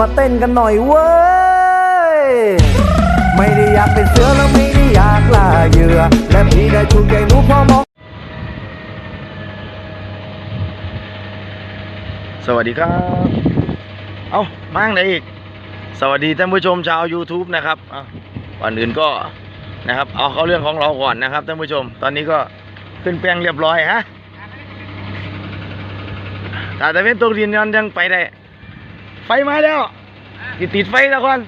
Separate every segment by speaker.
Speaker 1: มาเต้นกันหน่อยเว้ย ไม่ได้อยากเป็นเสือแล้วไม่ได้อยากล่าเหยื่อ และพี่ได้ถูกใจหนูพอมอง
Speaker 2: สวัสดีครับ เอามาไหนอีก สวัสดีท่านผู้ชมชาว YouTube นะครับเอาก่อนอื่นก็นะครับเอาเข้าเรื่องของเราก่อนนะครับท่านผู้ชม ตอนนี้ก็ขึ้นแป้งเรียบร้อยฮะแต่แต่เป็นตกดินยันยังไปได้ ไฟมาแล้วติดติดไฟแล้วก่อน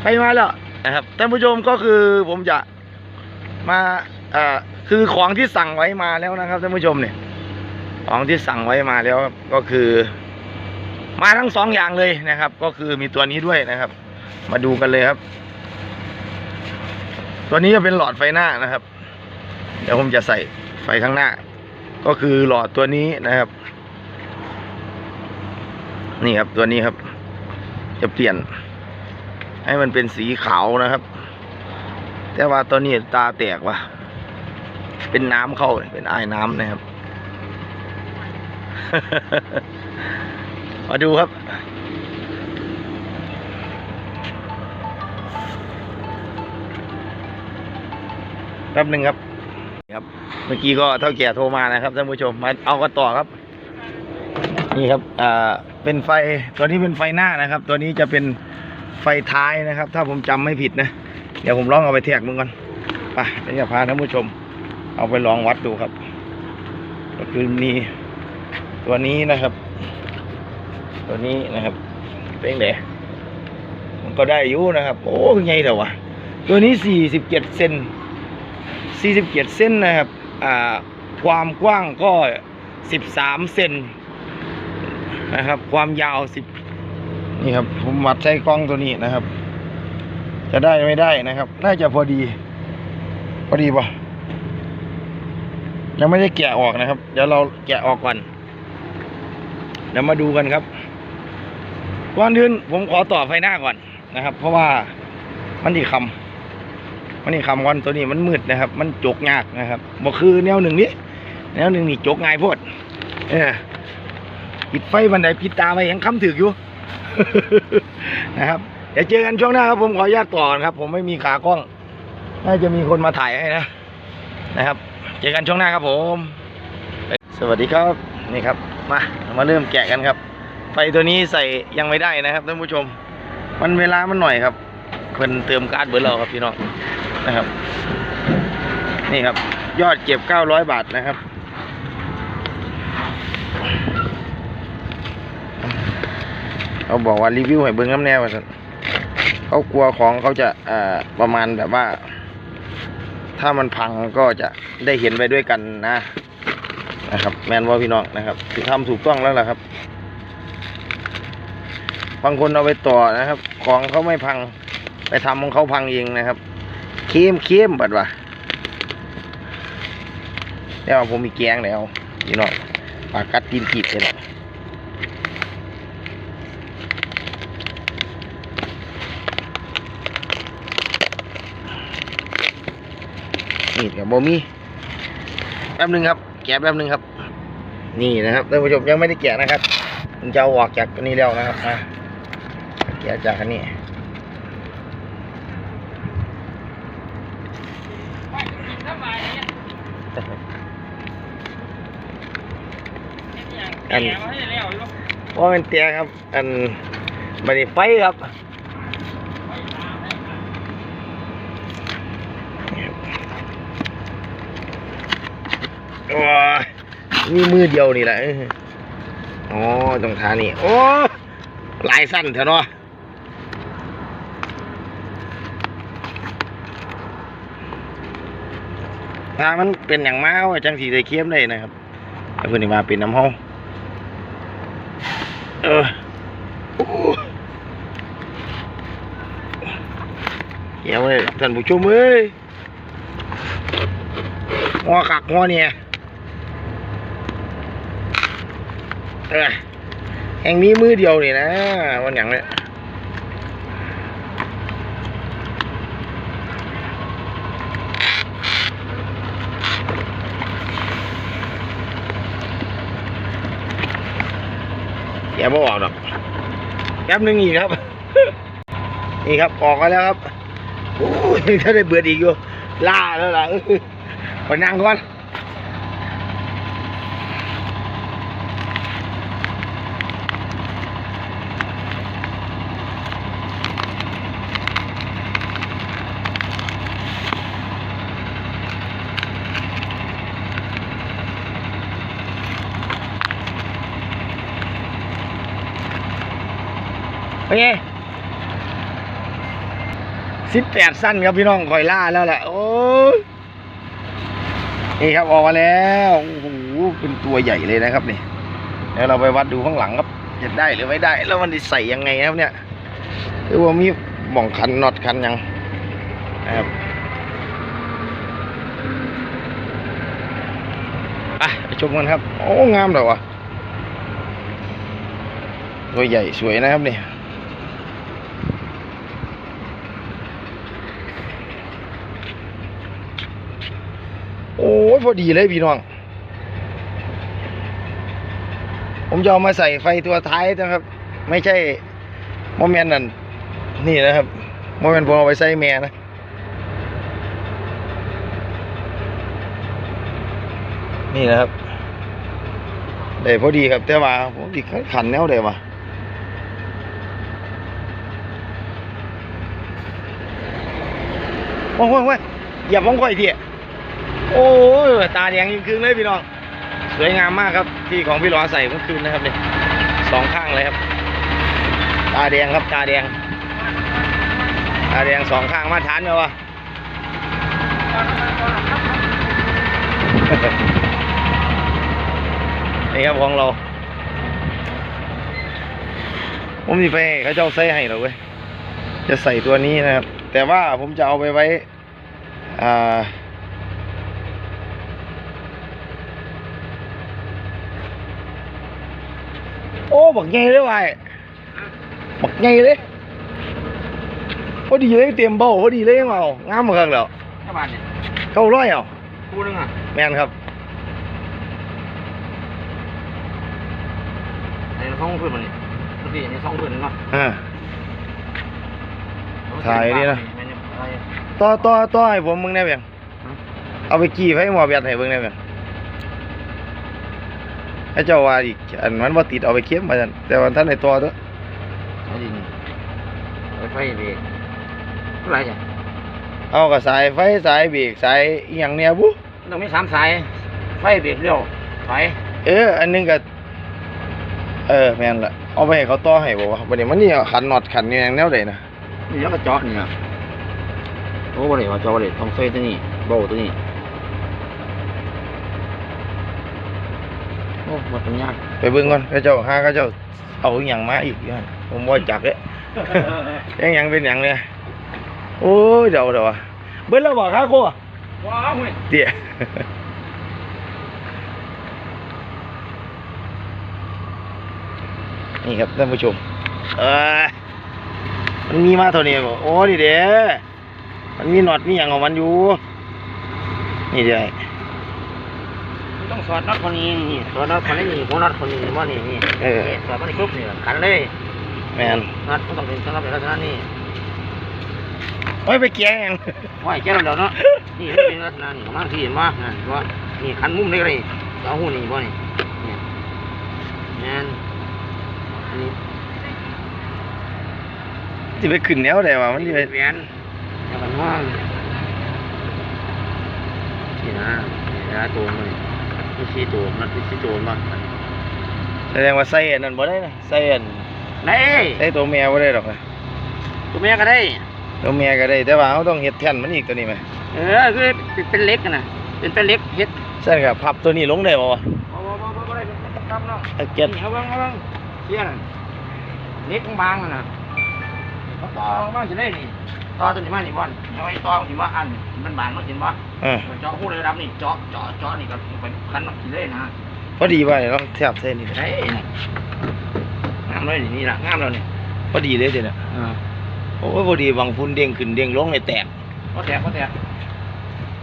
Speaker 2: ไฟมาแล้วนะครับท่านผู้ชมก็คือผมจะมาเอ่อคือของที่สั่งไว้มาแล้วนะครับท่านผู้ชมเนี่ย ของที่สั่งไว้มาแล้วครับก็คือ มาทั้งสองอย่างเลยนะครับ ก็คือมีตัวนี้ด้วยนะครับ มาดูกันเลยครับ ตัวนี้จะเป็นหลอดไฟหน้านะครับ เดี๋ยวผมจะใส่ไฟข้างหน้า ก็คือหลอดตัวนี้นะครับ นี่ครับตัวนี้ครับ จะเปลี่ยน ให้มันเป็นสีขาวนะครับ แต่ว่าตัวนี้ตาแตกว่ะ เป็นน้ำเข้าเป็นไอ้น้ำนะครับ มาดูครับแป๊บหนึ่งครับ ครับ เมื่อกี้ก็เท่าแก่โทรมานะครับท่านผู้ชมมาเอากันต่อครับ นี่ครับอ่าเป็นไฟตัวนี้เป็นไฟหน้านะครับ ตัวนี้จะเป็นไฟท้ายนะครับ ถ้าผมจำไม่ผิดนะ เดี๋ยวผมลองเอาไปแทกมึงก่อนไปเดี๋ยวจะพาท่านผู้ชม เอาไปลองวัดดูครับ ก็คือมีตัวนี้นะครับ ตัวนี้นะครับเป็นไงมันก็ได้อยู่นะครับ โอ้ไงเถอะวะตัวนี้สี่สิบเจ็ดเซนสี่สิบเจ็ดเซนนะครับ อ่า ความกว้างก็สิบสามเซน นะครับ ความยาวสิบนี่ครับ ผมวัดใช้กล้องตัวนี้นะครับ จะได้ไม่ได้นะครับ น่าจะพอดี พอดีป่ะยังไม่ได้แกะออกนะครับ เดี๋ยวเราแกะออกก่อนเดี๋ยวมาดูกันครับก่อนอื่นผมขอต่อไฟหน้าก่อนนะครับ เพราะว่ามันอีกคำมันอีกคำก่อนตัวนี้มันมืดนะครับ มันจกยากนะครับบ่คือแนวหนึ่งนี้แนวหนึ่งนี่จกง่ายโพด เออ ปิดไฟบันไดปิดตาไปยังคำถืออยู่ นะครับ เดี๋ยวเจอกันช่วงหน้าครับผมขออนุญาตต่อนครับ ผมไม่มีขากล้อง น่าจะมีคนมาถ่ายให้นะ นะครับ เจอกันช่วงหน้าครับผม สวัสดีครับ นี่ครับมาเรามาเริ่มแกะกันครับ ไฟตัวนี้ใส่ยังไม่ได้นะครับท่านผู้ชม มันเวลามันหน่อยครับเพิ่นเติมการ์ดเบอร์เราครับพี่น้องนะครับ นี่ครับ ยอดเก็บ 900 บาทนะครับ เขาบอกว่ารีวิวให้เบิ้งน้ำแน่ว่าซั่นเขากลัวของเขาจะอ่าประมาณแบบว่า ถ้ามันพังก็จะได้เห็นไปด้วยกันนะนะครับ แมนว่าพี่น้องนะครับคือทำถูกต้องแล้วล่ะครับบางคนเอาไปต่อนะครับ ของเขาไม่พัง ไปทำของเขาพังเองนะครับเข้มเข้มบัดว่าแล้วผมมีแกงแล้วพี่น้องปากกัดตีนกีบเลยแหละนี่ กับโบมีแป๊บหนึงครับ แกะแป๊บหนึงครับ นี่นะครับท่านผู้ชมยังไม่ได้แกะนะครับผมจะเอาออกจากอันนี้แล้วนะครับนะแกะจากอันนี้อันว่าเป็นเตียครับ อันบันไดไฟครับ โอ้ยมีมือเดียวนี่แหละอ๋อตรงทานี่โอ้ลายสั้นเถอะเนาะถ้ามันเป็นอย่างม้าว่าจังสีได้เข้มได้นะครับแล้วเพื่อนนี่มาเป็นน้ำห้องเออโอ้เดี๋ยวเลยท่านผู้ชมเอ้ยหัวขักหัวเนี่ย ออแห่งนี้มือเดียวนี่นะวันอย่างเนี้ยอย่าบ่ออกหรอกแป๊บนึงอีกครับ นี่ครับออกมาแล้วครับโอ้ยถ้าได้เบื่ออีกอยู่ล่าแล้วล่ะไปนั่งก่อน เป็นไงสิบแปดสั้นครับพี่น้องคอยล่าแล้วแหละโอ้ยนี่ครับออกมาแล้วโอ้โหเป็นตัวใหญ่เลยนะครับนี่เดี๋ยวเราไปวัดดูข้างหลังครับจะได้หรือไม่ได้ แล้วมันจะใส่ยังไงครับเนี่ยคือว่ามีหม่องคันน็อตคันยังนะครับอะไปชมกันครับ โอ้งามเลยวะตัวใหญ่สวยนะครับนี่ อ้ยพอดีเลยพี่น้อง ผมจะเอามาใส่ไฟตัวท้ายนะครับ ไม่ใช่โมเมนต์นั่นนี่นะครับโมเมนต์ผมเอาไปใส่แม่นะนี่นะครับได้พอดีครับแต่ว่าผมดิขันแนวได้ว่าโอ้ยโอ้ยโอ้ยอย่ามองค่อยเถี่ย โอ้ยตาแดงยิ่งครึ่งเลยพี่น้องสวยงามมากครับ ที่ของพี่หลอใส่เมื่อคืนนะครับเนี่ยสองข้างเลยครับ ตาแดงครับตาแดง ตาแดงสองข้างมาทานไหมวะนี่ครับของเราผมมีไปเขาเจ้าใส่ให้เราเว้ยจะใส่ตัวนี้นะครับ แต่ว่าผมจะเอาไปไว้ อ่า อ้บักใหญ่เลยว่ะบักใหญ่เลยพอดีเลยเตรียมเบ้าพอดีเลยเอางามมากแล้ว
Speaker 3: แค่บาทเนี่ย
Speaker 2: เก้าร้อยเอา
Speaker 3: คู่นึงอะ
Speaker 2: แมนครับ
Speaker 3: ในสองพื้นมันนี่ดูสิในสองพื้นเนาะ
Speaker 2: อ่า ถ่ายดินะ
Speaker 3: แม่นอะไร
Speaker 2: ต่อต่อต่อให้ผมมึงได้เพียงเอาไปกี่ไฟหมอเบียดให้เบิ่งได้เพียง ให้เจ้าว่าอีกอันมันว่าติดเอาไปเค็มมาจันแต่ว่าท่านในตัวตัว
Speaker 3: ไอ้ดินไอ้ไฟเบรกอะไรจ้ะ
Speaker 2: เอากับสายไฟสายเบรกสายอหย่างเนี้ยบุ
Speaker 3: ต้องมีสามสายไฟเบรกเลี้ยวถอย
Speaker 2: เออ อันหนึงก็เออแม่นละเอาไปให้เขาต่อให้บ่วะบัดนี้มันนี่ขันน็อตขันนี่อย่างแนวใดนะ
Speaker 3: นี่แล้วก็เจาะนี่อะโอ้บ่ได้ว่าเจาะบ่ได้ต้องใส่ตัวนี้โบตัวนี้ โอ้บ่ต้องยาก
Speaker 2: ไปเบิ่งก่อนเขาเจ้าหาเขาเจ้าเอาอหย่างมาอีกอยู่หั่นผมบ่จักเด้ ยังหยังเป็นหยังเนี่ยโอ้ยเดี๋ยวเดี๋ยวอะเบิ้ลแล้วบอกครับกู
Speaker 3: ว้าวเว้ย
Speaker 2: เตี้ย นี่ครับท่านผู้ชม เออมันมีมาเท่านี้บ่โอ้นี่เด้มันมีน็อตมีอย่างของมันอยู่ นี่เด้
Speaker 3: มัน ต้องสอดน็อตคนนี้นี่สอดน็อตคนนี้นี่หัวน็อตคนนี้ว่านี่นี่
Speaker 2: เออ
Speaker 3: นี่สอดมันนี่ปุ๊บนี่ขันเลย
Speaker 2: แมน
Speaker 3: น็อตมันต้องเป็นสำหรับในลักษณะนี้
Speaker 2: โอ้ยไปเกียร์ยัง
Speaker 3: ว่าไอ้แก้วเดี๋ยวเนาะนี่มันเป็นลักษณะนี่ของมันที่เห็นว่าอ่าว่านี่ขันมุมนี่ก็ได้เอาหูนี่บ่นี่เนี่ยงานอันนี้
Speaker 2: ที่ไปขึ้นแนวใดวะมันที่ไป
Speaker 3: แหวนแล้วกันห้องนี่นะนี่นะตัวมัน นี่ชี้ตัวมันนี่ชี้ตัวมัน
Speaker 2: แสดงว่าใส่อันนั้นบ่ได้นะใส่อัน
Speaker 3: ได้
Speaker 2: ใส่ตัวแมวบ่ได้หรอกนะ
Speaker 3: ตัวแม่ก็ได้
Speaker 2: ตัวแมวก็ได้ แต่ว่าเราต้องเฮ็ดแท่นมันอีกตัวนี้ไหม
Speaker 3: เออคือเป็นเล็กอะนะเป็นเป็นเล็กเฮ็ด
Speaker 2: ใช่ครับพับตัวนี้ลงได้บ่วะ
Speaker 3: บ่บ่บ่บ่ได้เป็นกำเนาะ
Speaker 2: ตะเกียบ
Speaker 3: นี่เอาเบิ่งเอาเบิ่งเสียน่ะเล็กบางๆนั่นน่ะเขาต่อมาสิได้นี่ ต่อตัวนี้มานี่บ่อนเอาไว้ต่อสิว่าอันมันบางมันเห็นบ่
Speaker 2: เออ
Speaker 3: เจาะหูระดับนี่เจาะเจาะเจาะนี่ก็ไปคันมันสิเลยนะ
Speaker 2: พอดีว่าเนี่ยต้องแทบเส้นนี่
Speaker 3: ได้นี่งามเลยนี่นี่ล่ะงามแล้วนี่
Speaker 2: พอดีเลยเดี๋ยวนี้
Speaker 3: อ่า
Speaker 2: โอ้ยพอดีบางพุ่นเด้งขึ้นเด้งลงในแตก
Speaker 3: บ่แตกบ่แตก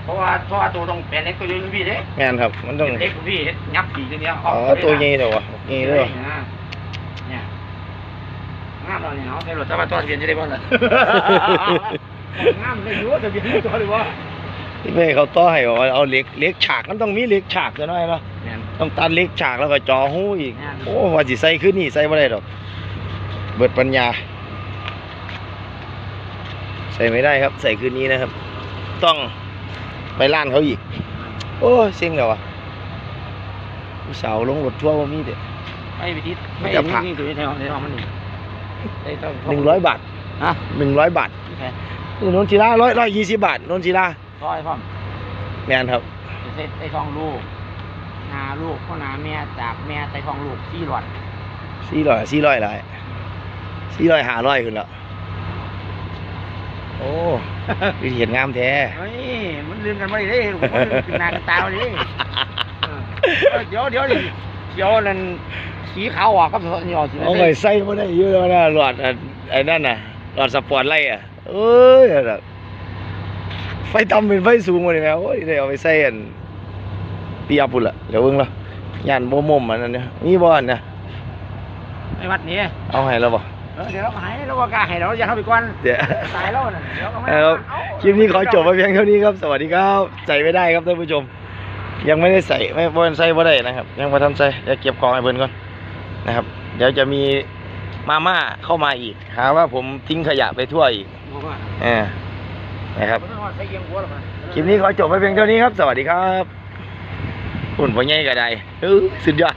Speaker 3: เพราะว่าเพราะว่าตัวต้องเป็นเล็กตัวอยู่พี่เด้
Speaker 2: แม่นครับ มันต้อง
Speaker 3: เล็กตัวพี่เฮ็ดยับปีตัวเนี้ย
Speaker 2: อ๋อตัวใหญ่เด้อวะใหญ่เด้อวะ
Speaker 3: เนี่ย ตอนนี้เนาะใส่รถจะมาต่อทะเบียนจะได้บ่ล่ะงามเลยอยู่ทะเบียนไม่ต่อเลยบ่
Speaker 2: ที่ไม่ให้เขาต่อให้เอาเอาเหล็กเหล็กฉากมันต้องมีเหล็กฉากจะน้อยเนาะ
Speaker 3: แม่น
Speaker 2: ต้องตัดเหล็กฉากแล้วก็จอหูอีก
Speaker 3: แม่น
Speaker 2: โอ้ว่าสิใส่ขึ้นนี่ใส่บ่ได้ดอก เบิดปัญญา ใส่ไม่ได้ครับ ใส่คืนนี้นะครับ ต้องไปร้านเขาอีก โอ้ยเซ็งแล้ววะผู้สาวลงรถทั่วร์บ่มีเด็
Speaker 3: ไปไปทิศ
Speaker 2: ไม่
Speaker 3: ไม่
Speaker 2: จะ
Speaker 3: จะ
Speaker 2: พั
Speaker 3: พั
Speaker 2: ก
Speaker 3: กนี่ตัวนี้แถวในห้องมันนี่ ได้ต้อง
Speaker 2: หนึ่งร้อยบาท
Speaker 3: ฮะ
Speaker 2: หนึ่งร้อยบาท
Speaker 3: โอเค
Speaker 2: นี่นนทิลาร้อยร้อยยี่สิบบาทนนทิลา
Speaker 3: ซอยพร้อม
Speaker 2: แมนครับ
Speaker 3: เสร็จได้ทองลูกนาลูกพ่อนาแม่จากแม่ไต่ทองลูกสี่หลอด
Speaker 2: สี่ร้อยสี่ร้อยหลายสี่ร้อยห้าร้อยขึ้นแล้วโอ้วิธีเห็นงามแท้
Speaker 3: เฮ้ยมันลืมกันไม่ได้ผมว่าลืมกินนากันตาไปดิเออเดี๋ยวเดี๋ยวดิเดี๋ยวนั่น สีขาวออกกับสีออกสี
Speaker 2: เอาไปใส่ไม่ได้เยอะนะหลอดอันไอ้นั่นน่ะหลอดสปอร์ตไลท์อะเอ้ยนั่นน่ะไฟต่ำเป็นไฟสูงกว่านี้แม่โอ้ยได้เอาไปใส่อันเปียปุ่นละเดี๋ยวเบิ่งละย่านโมมมอันนั้นเนี่ยมีบ่อนเนี่ย
Speaker 3: ไอ้วัดนี้
Speaker 2: เอาให้แล้วบ่
Speaker 3: เออเดี๋ยวเราหายเราก็กล้าให้เราอย่าเข้าไปก่อน
Speaker 2: เดี๋ยว
Speaker 3: ตายแล้วน่ะเดี๋ยวก็ไม่
Speaker 2: เอาครับคลิปนี้ขอจบไปเพียงเท่านี้ครับ สวัสดีครับใส่ไม่ได้ครับท่านผู้ชม ยังไม่ได้ใส่ไม่บนใส่บ่ได้นะครับ ยังมาทำใส่เดี๋ยวเก็บของให้เพิ่นก่อน นะครับ เดี๋ยวจะมีมาม่าเข้ามาอีก หาว่าผมทิ้งขยะไปทั่วอีก
Speaker 3: บอกว่า
Speaker 2: เออนะครับ
Speaker 3: ไม่ต้องว่าใส่เกียงหัวหรอกนะ
Speaker 2: คลิปนี้ขอจบไปเพียงเท่านี้ครับ สวัสดีครับหุ่นพ่อใหญ่ก็ได้เออสุดยอด